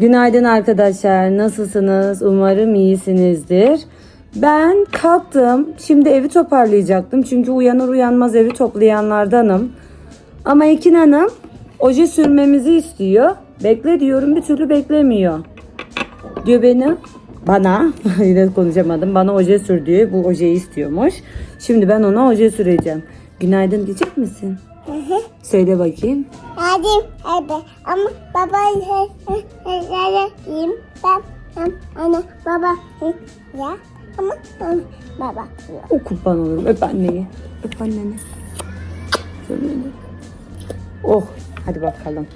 Günaydın arkadaşlar. Nasılsınız? Umarım iyisinizdir. Ben kalktım. Şimdi evi toparlayacaktım. Çünkü uyanır uyanmaz evi toplayanlardanım. Ama Ekin Hanım oje sürmemizi istiyor. Bekle diyorum bir türlü beklemiyor. Diyor beni bana yine konuşamadım. Bana oje sür diyor. Bu ojeyi istiyormuş. Şimdi ben ona oje süreceğim. Günaydın diyecek misin? Söyle bakayım. Geldim eve ama baba yiyeyim ben anne baba ya ama baba yok. O kurban olurum. Öp anneyi. Öp anneni. Oh hadi bakalım.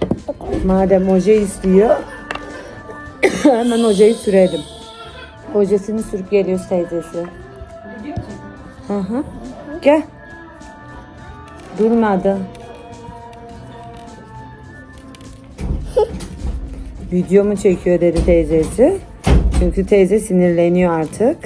Madem oje istiyor hemen ojeyi sürelim. Ojesini sürüp geliyoruz teyzesi. Hı hı. Gel. Durmadı. Video mu çekiyor dedi teyzesi. Çünkü teyze sinirleniyor artık.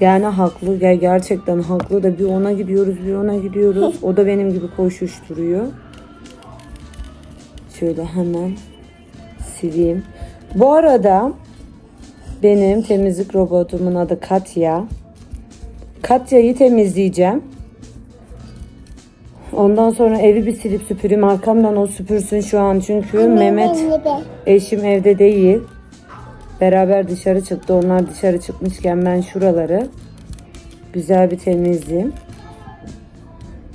Yani haklı. Gerçekten haklı da bir ona gidiyoruz bir ona gidiyoruz. O da benim gibi koşuşturuyor. Şöyle hemen sileyim. Bu arada benim temizlik robotumun adı Katya. Katya'yı temizleyeceğim. Ondan sonra evi bir silip süpüreyim. Arkamdan o süpürsün şu an. Çünkü Mehmet Anne be. Eşim evde değil. Beraber dışarı çıktı. Onlar dışarı çıkmışken ben şuraları güzel bir temizleyeyim.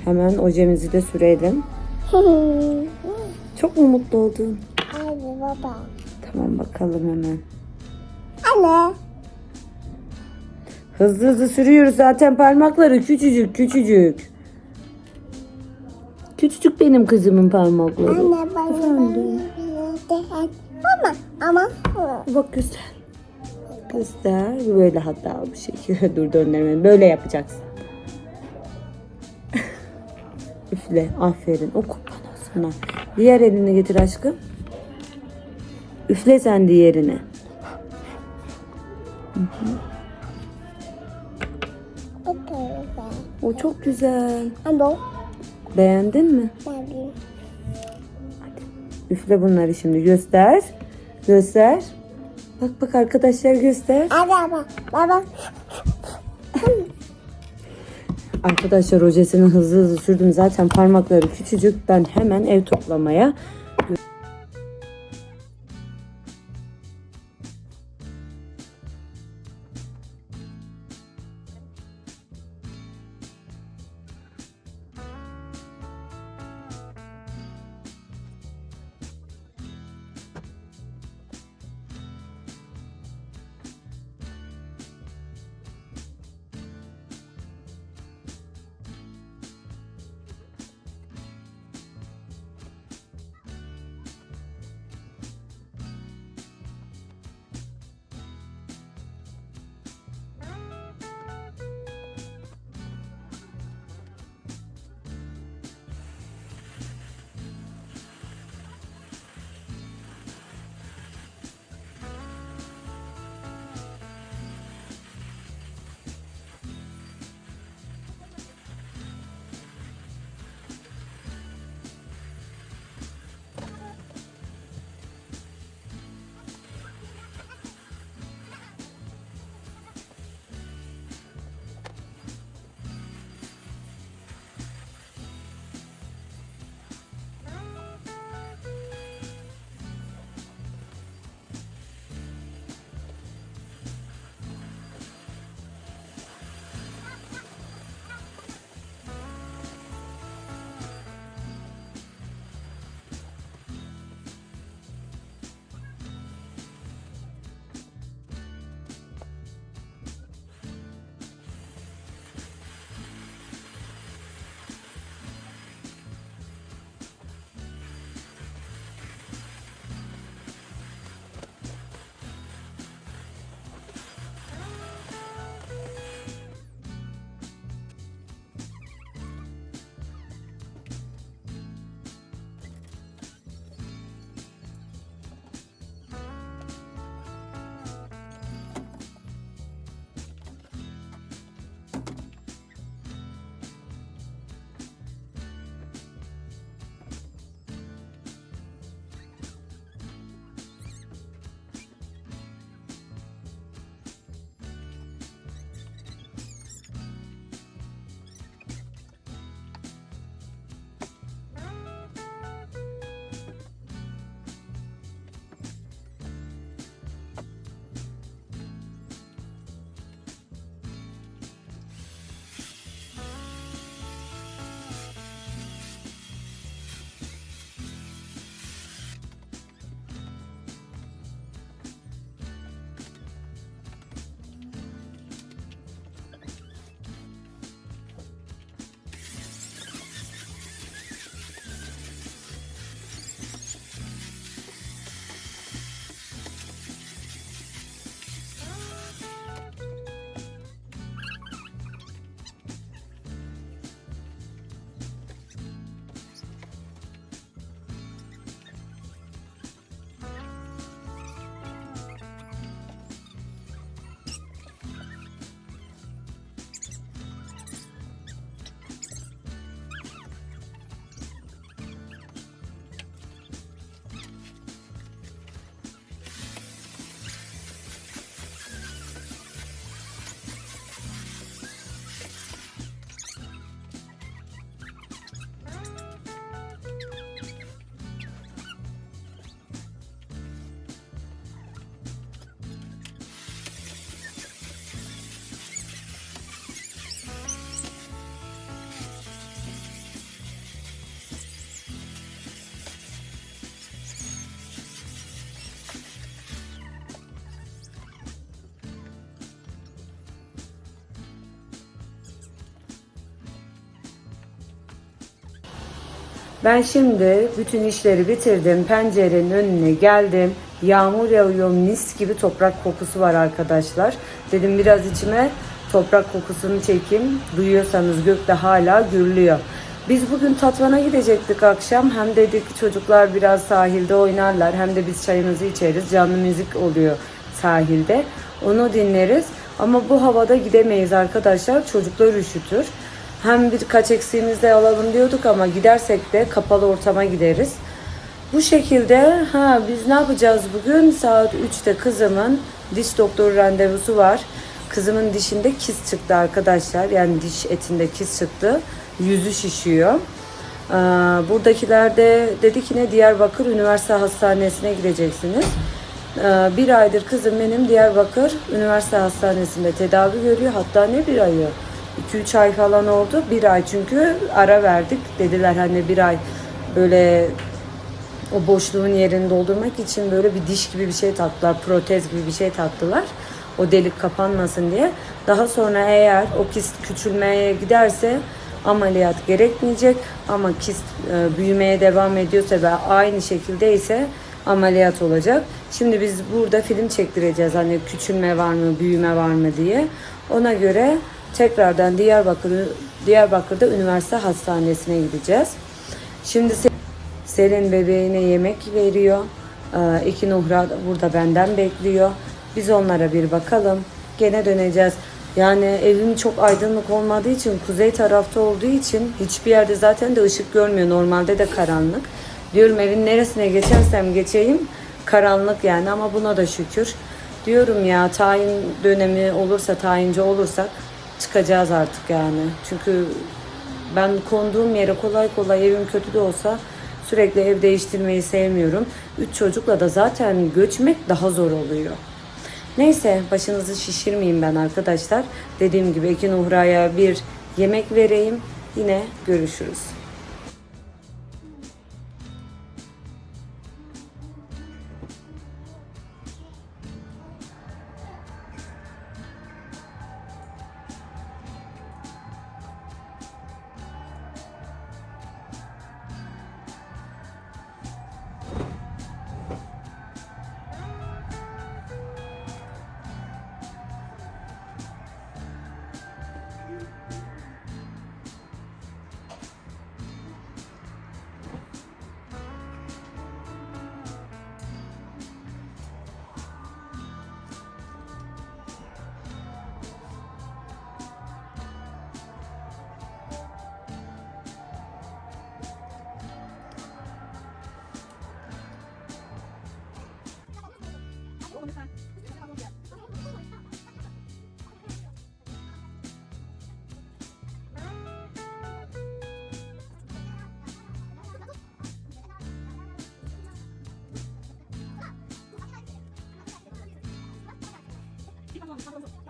Hemen ojemizi de sürelim. Çok mu mutlu oldun? Hadi baba. Tamam bakalım hemen. Anne. Hızlı hızlı sürüyoruz zaten parmakları küçücük küçücük. Küçücük benim kızımın parmakları. Anne bana Ama ama Bak göster. Göster. Böyle hatta bu şekilde dur döndürme. Böyle yapacaksın. Üfle. Aferin. O kurban sana. Diğer elini getir aşkım. Üfle sen diğerini. O çok güzel. Ama Beğendin mi? ben Üfle bunları şimdi. Göster. Göster. Bak bak arkadaşlar göster. Baba. Baba. Arkadaşlar ojesini hızlı hızlı sürdüm. Zaten parmakları küçücük. Ben hemen ev toplamaya Ben şimdi bütün işleri bitirdim. Pencerenin önüne geldim. Yağmur yağıyor mis gibi toprak kokusu var arkadaşlar. Dedim biraz içime toprak kokusunu çekeyim. Duyuyorsanız gökte hala gürlüyor. Biz bugün Tatvan'a gidecektik akşam. Hem dedik çocuklar biraz sahilde oynarlar hem de biz çayımızı içeriz. Canlı müzik oluyor sahilde. Onu dinleriz. Ama bu havada gidemeyiz arkadaşlar. Çocuklar üşütür. Hem birkaç eksiğimiz de alalım diyorduk ama gidersek de kapalı ortama gideriz. Bu şekilde ha biz ne yapacağız bugün? Saat 3'te kızımın diş doktoru randevusu var. Kızımın dişinde kis çıktı arkadaşlar. Yani diş etinde kis çıktı. Yüzü şişiyor. Ee, buradakiler de dedi ki ne Diyarbakır Üniversite Hastanesi'ne gideceksiniz. Ee, bir aydır kızım benim Diyarbakır Üniversite Hastanesi'nde tedavi görüyor. Hatta ne bir ayı? 2-3 ay falan oldu. Bir ay çünkü ara verdik. Dediler hani bir ay böyle o boşluğun yerini doldurmak için böyle bir diş gibi bir şey taktılar. Protez gibi bir şey taktılar. O delik kapanmasın diye. Daha sonra eğer o kist küçülmeye giderse ameliyat gerekmeyecek ama kist e, büyümeye devam ediyorsa ve aynı şekilde ise ameliyat olacak. Şimdi biz burada film çektireceğiz hani küçülme var mı, büyüme var mı diye. Ona göre tekrardan Diyarbakır Diyarbakır'da üniversite hastanesine gideceğiz. Şimdi se- Selin bebeğine yemek veriyor. Ee, İki Nuhra da burada benden bekliyor. Biz onlara bir bakalım. Gene döneceğiz. Yani evim çok aydınlık olmadığı için, kuzey tarafta olduğu için hiçbir yerde zaten de ışık görmüyor. Normalde de karanlık. Diyorum evin neresine geçersem geçeyim karanlık yani ama buna da şükür. Diyorum ya tayin dönemi olursa, tayinci olursak çıkacağız artık yani. Çünkü ben konduğum yere kolay kolay evim kötü de olsa sürekli ev değiştirmeyi sevmiyorum. Üç çocukla da zaten göçmek daha zor oluyor. Neyse başınızı şişirmeyeyim ben arkadaşlar. Dediğim gibi Ekin Uhra'ya bir yemek vereyim. Yine görüşürüz. 하면서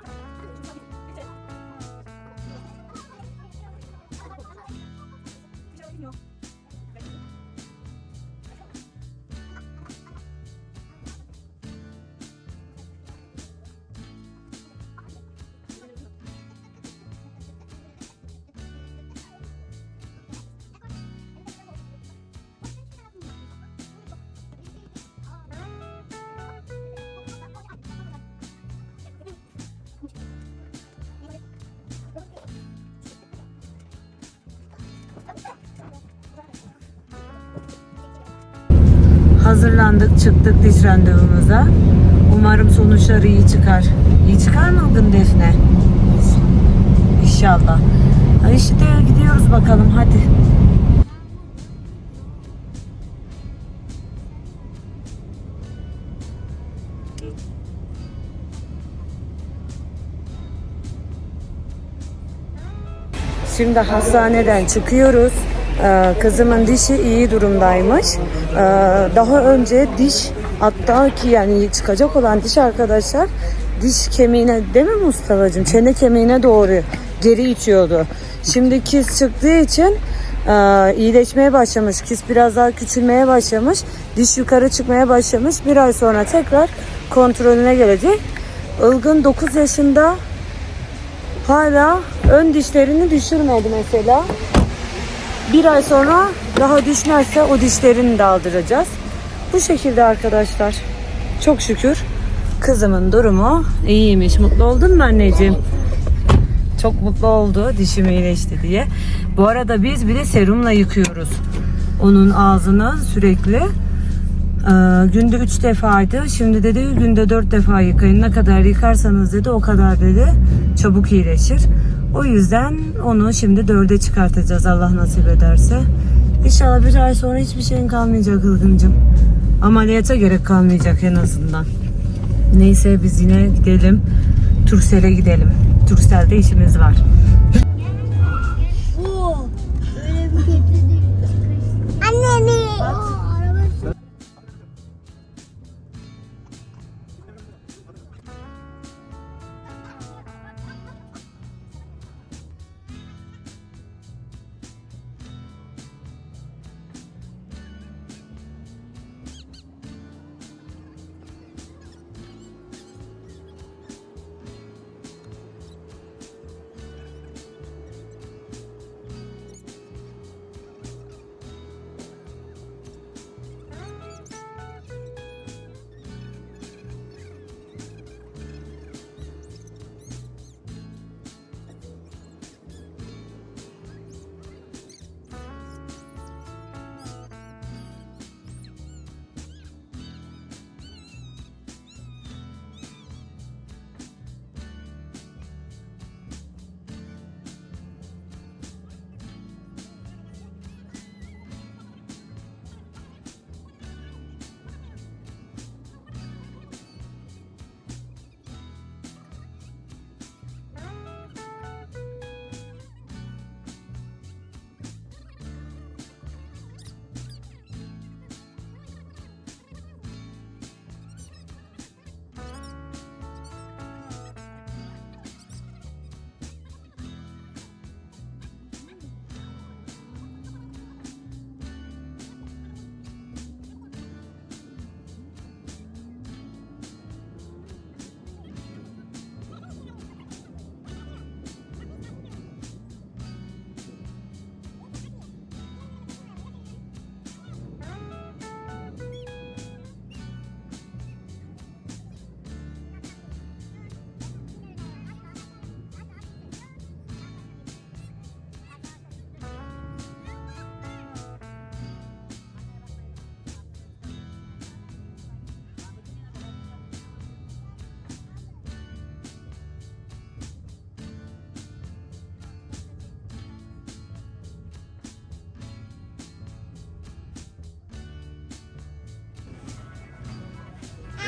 Hazırlandık, çıktık diş randevumuza. Umarım sonuçlar iyi çıkar. İyi çıkar mı bugün Defne? İnşallah. İşte gidiyoruz bakalım hadi. Şimdi hastaneden çıkıyoruz. Ee, Kızımın dişi iyi durumdaymış. Ee, Daha önce diş hatta ki yani çıkacak olan diş arkadaşlar diş kemiğine değil mi Mustafa'cığım? Çene kemiğine doğru geri itiyordu. Şimdi kis çıktığı için e, iyileşmeye başlamış. Kis biraz daha küçülmeye başlamış. Diş yukarı çıkmaya başlamış. Bir ay sonra tekrar kontrolüne gelecek. Ilgın 9 yaşında Hala ön dişlerini düşürmedi mesela. Bir ay sonra daha düşmezse o dişlerini de. Bu şekilde arkadaşlar. Çok şükür kızımın durumu iyiymiş. Mutlu oldun mu anneciğim? Çok mutlu oldu dişim iyileşti diye. Bu arada biz bir de serumla yıkıyoruz. Onun ağzını sürekli. Ee, günde 3 defaydı. Şimdi dedi günde 4 defa yıkayın. Ne kadar yıkarsanız dedi o kadar dedi çabuk iyileşir. O yüzden onu şimdi 4'e çıkartacağız Allah nasip ederse. İnşallah bir ay sonra hiçbir şeyin kalmayacak Ilgıncım. Ameliyata gerek kalmayacak en azından. Neyse biz yine gidelim. Tursel'e gidelim. Tursel'de işimiz var.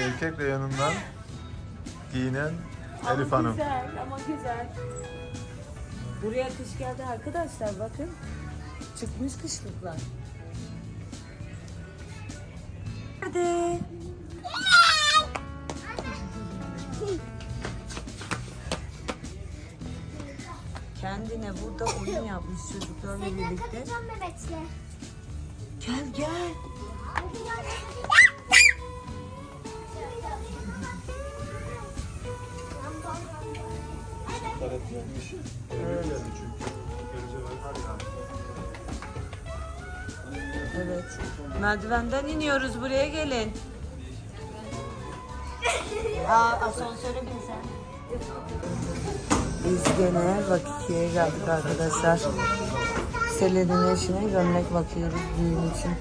Erkek reyonundan giyinen Elif Hanım. Güzel ama güzel. Buraya kış geldi arkadaşlar bakın. Çıkmış kışlıklar. Hadi. Kendine burada oyun yapmış çocuklarla birlikte. Takacağım bebekle. Gel gel. Evet. Merdivenden iniyoruz buraya gelin. Aa, asansöre bin sen. Biz gene Vakiki'ye geldik arkadaşlar. Selen'in eşine gömlek bakıyoruz düğün için.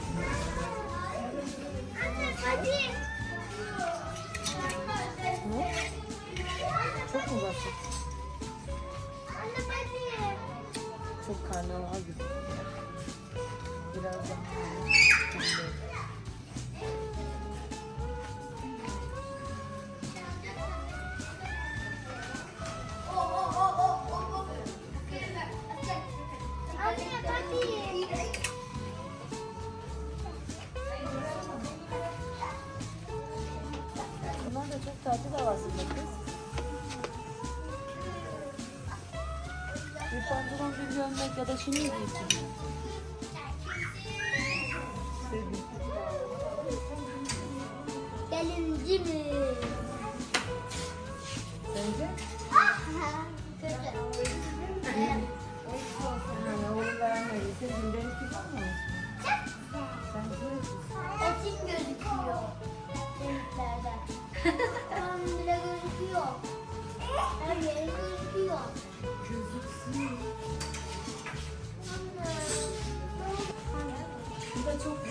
Gömlek ya da şunu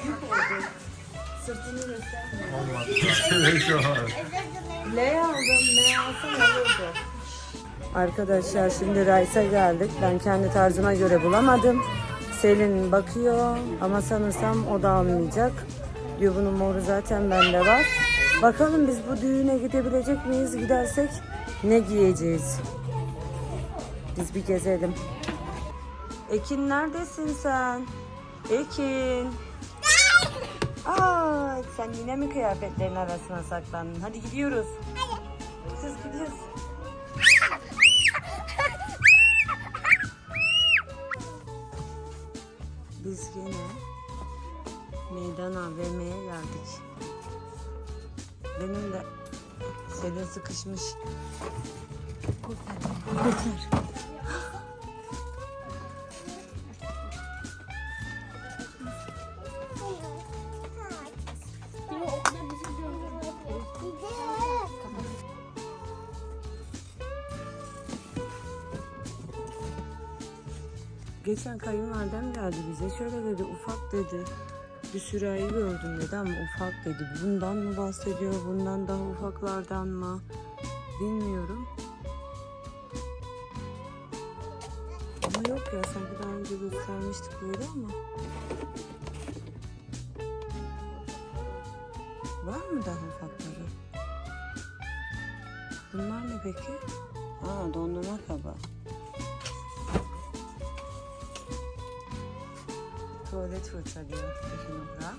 büyük oldu. Sırtını göstermiyor. Olmadı. Şu an. L aldım. L alsam olurdu. Arkadaşlar şimdi Rice'a geldik. Ben kendi tarzıma göre bulamadım. Selin bakıyor ama sanırsam o da almayacak. Diyor bunun moru zaten bende var. Bakalım biz bu düğüne gidebilecek miyiz? Gidersek ne giyeceğiz? Biz bir gezelim. Ekin neredesin sen? Ekin. Aa, sen yine mi kıyafetlerin arasına saklandın? Hadi gidiyoruz. Siz gidiyoruz. Biz yine meydan AVM'ye geldik. Benim de Selin sıkışmış. Kurtar. Kurtar. Geçen kayınvalidem geldi bize. Şöyle dedi ufak dedi. Bir sürahi gördüm dedi ama ufak dedi. Bundan mı bahsediyor? Bundan daha ufaklardan mı? Bilmiyorum. Ama yok ya sanki daha önce göstermiştik böyle ama. Var mı daha ufakları? Bunlar ne peki? Aa dondurma kaba. Tuvalet fırçalıyor Ekinobra.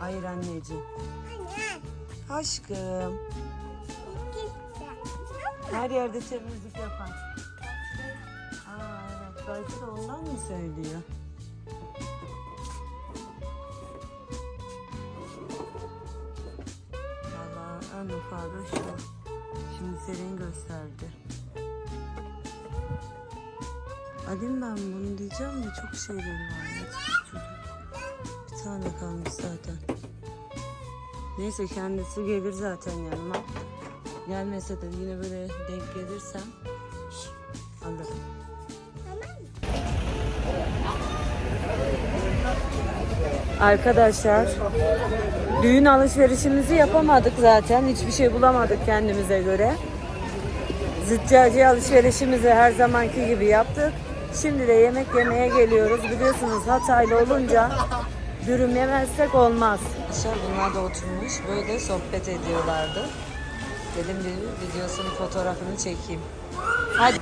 Hayır anneciğim. Aşkım. Her yerde temizlik yapan. Aa evet. Belki de ondan mı söylüyor? Valla en ufağı da şu. Şimdi Selin gösterdi. Alayım ben bunu diyeceğim de çok şeyleri var. Tane kalmış zaten. Neyse kendisi gelir zaten yanıma. Gelmese de yine böyle denk gelirsem alırım. Arkadaşlar düğün alışverişimizi yapamadık zaten. Hiçbir şey bulamadık kendimize göre. Züccaciye alışverişimizi her zamanki gibi yaptık. Şimdi de yemek yemeye geliyoruz. Biliyorsunuz Hataylı olunca dürüm yemezsek olmaz. Arkadaşlar bunlar da oturmuş böyle sohbet ediyorlardı. Dedim bir videosunu fotoğrafını çekeyim. Hadi.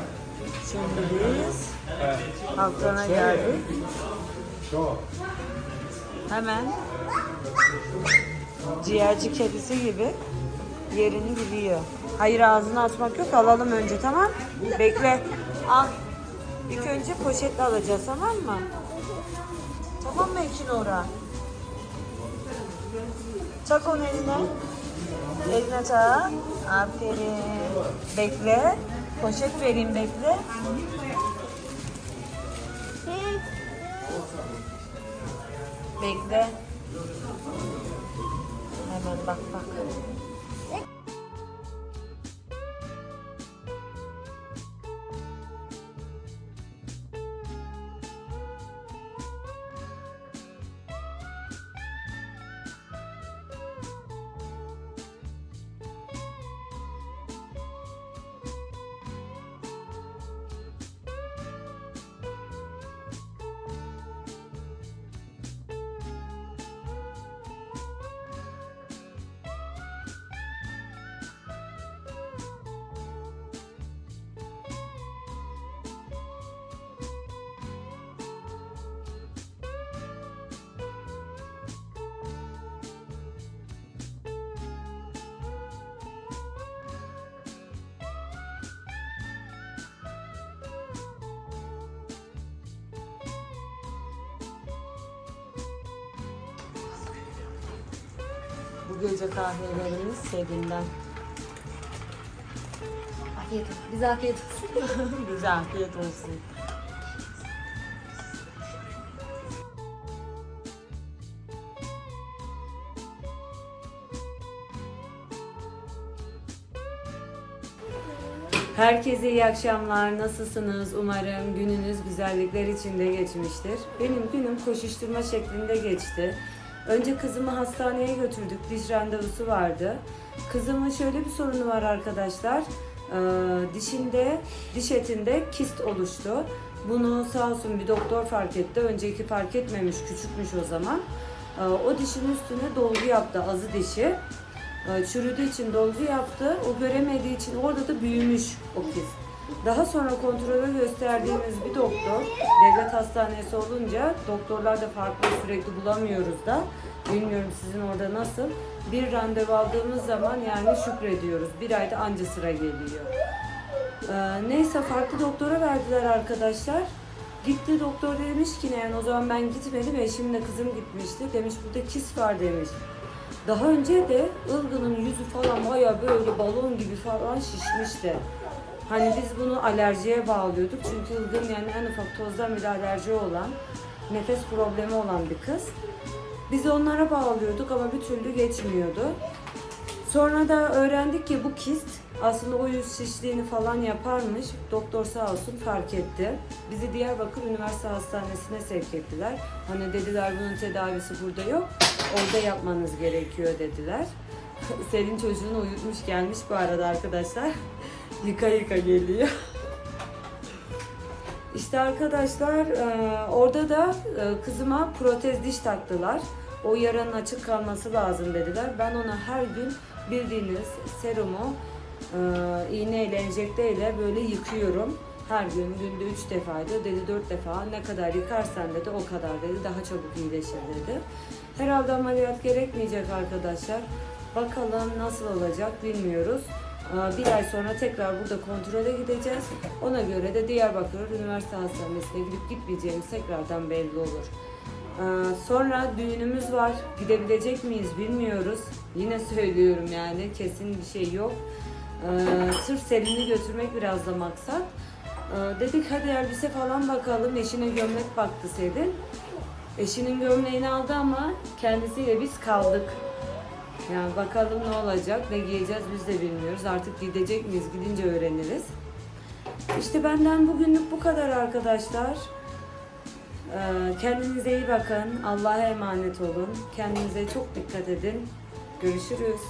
Şimdi biz Halkana geldik. Hemen ciğerci kedisi gibi yerini biliyor. Hayır ağzını açmak yok alalım önce tamam. Bekle. Al. İlk önce poşetle alacağız tamam mı? Tamam mı Ekin Ora? Tak onu eline. Eline tak. Aferin. Bekle. Poşet vereyim bekle. Bekle. Hemen bak bak. Bu gece kahvelerimiz serinden. Afiyet olsun. Bize afiyet olsun. Bize afiyet olsun. Herkese iyi akşamlar. Nasılsınız? Umarım gününüz güzellikler içinde geçmiştir. Benim günüm koşuşturma şeklinde geçti. Önce kızımı hastaneye götürdük. Diş randevusu vardı. Kızımın şöyle bir sorunu var arkadaşlar. Ee, dişinde, diş etinde kist oluştu. Bunu sağ olsun bir doktor fark etti. Önceki fark etmemiş, küçükmüş o zaman. Ee, o dişin üstüne dolgu yaptı, azı dişi. Ee, Çürüdüğü için dolgu yaptı. O göremediği için orada da büyümüş o kist. Daha sonra kontrole gösterdiğimiz bir doktor, devlet hastanesi olunca doktorlar da farklı sürekli bulamıyoruz da. Bilmiyorum sizin orada nasıl. Bir randevu aldığımız zaman yani şükrediyoruz. Bir ayda anca sıra geliyor. Ee, neyse farklı doktora verdiler arkadaşlar. Gitti doktor demiş ki ne yani o zaman ben gitmedim eşimle kızım gitmişti. Demiş burada kis var demiş. Daha önce de ılgının yüzü falan baya böyle balon gibi falan şişmişti. Hani biz bunu alerjiye bağlıyorduk. Çünkü ılgın yani en ufak tozdan bile alerji olan, nefes problemi olan bir kız. Biz onlara bağlıyorduk ama bir türlü geçmiyordu. Sonra da öğrendik ki bu kist aslında o yüz şişliğini falan yaparmış. Doktor sağ olsun fark etti. Bizi Diyarbakır Üniversite Hastanesi'ne sevk ettiler. Hani dediler bunun tedavisi burada yok. Orada yapmanız gerekiyor dediler. Selin çocuğunu uyutmuş gelmiş bu arada arkadaşlar. Yıka yıka geliyor. İşte arkadaşlar e, orada da e, kızıma protez diş taktılar. O yaranın açık kalması lazım dediler. Ben ona her gün bildiğiniz serumu e, iğneyle enjekteyle böyle yıkıyorum. Her gün günde 3 defaydı dedi 4 defa ne kadar yıkarsan dedi o kadar dedi daha çabuk iyileşir dedi. Herhalde ameliyat gerekmeyecek arkadaşlar. Bakalım nasıl olacak bilmiyoruz. Ee, Bir ay sonra tekrar burada kontrole gideceğiz. Ona göre de Diyarbakır Üniversite Hastanesi'ne gidip gitmeyeceğimiz tekrardan belli olur. Ee, Sonra düğünümüz var. Gidebilecek miyiz bilmiyoruz. Yine söylüyorum yani kesin bir şey yok. Ee, Sırf Selin'i götürmek biraz da maksat. Dedik hadi elbise falan bakalım. Eşine gömlek baktı Selin. Eşinin gömleğini aldı ama kendisiyle biz kaldık. Yani bakalım ne olacak, ne giyeceğiz biz de bilmiyoruz. Artık gidecek miyiz, gidince öğreniriz. İşte benden bugünlük bu kadar arkadaşlar. Ee, Kendinize iyi bakın. Allah'a emanet olun. Kendinize çok dikkat edin. Görüşürüz.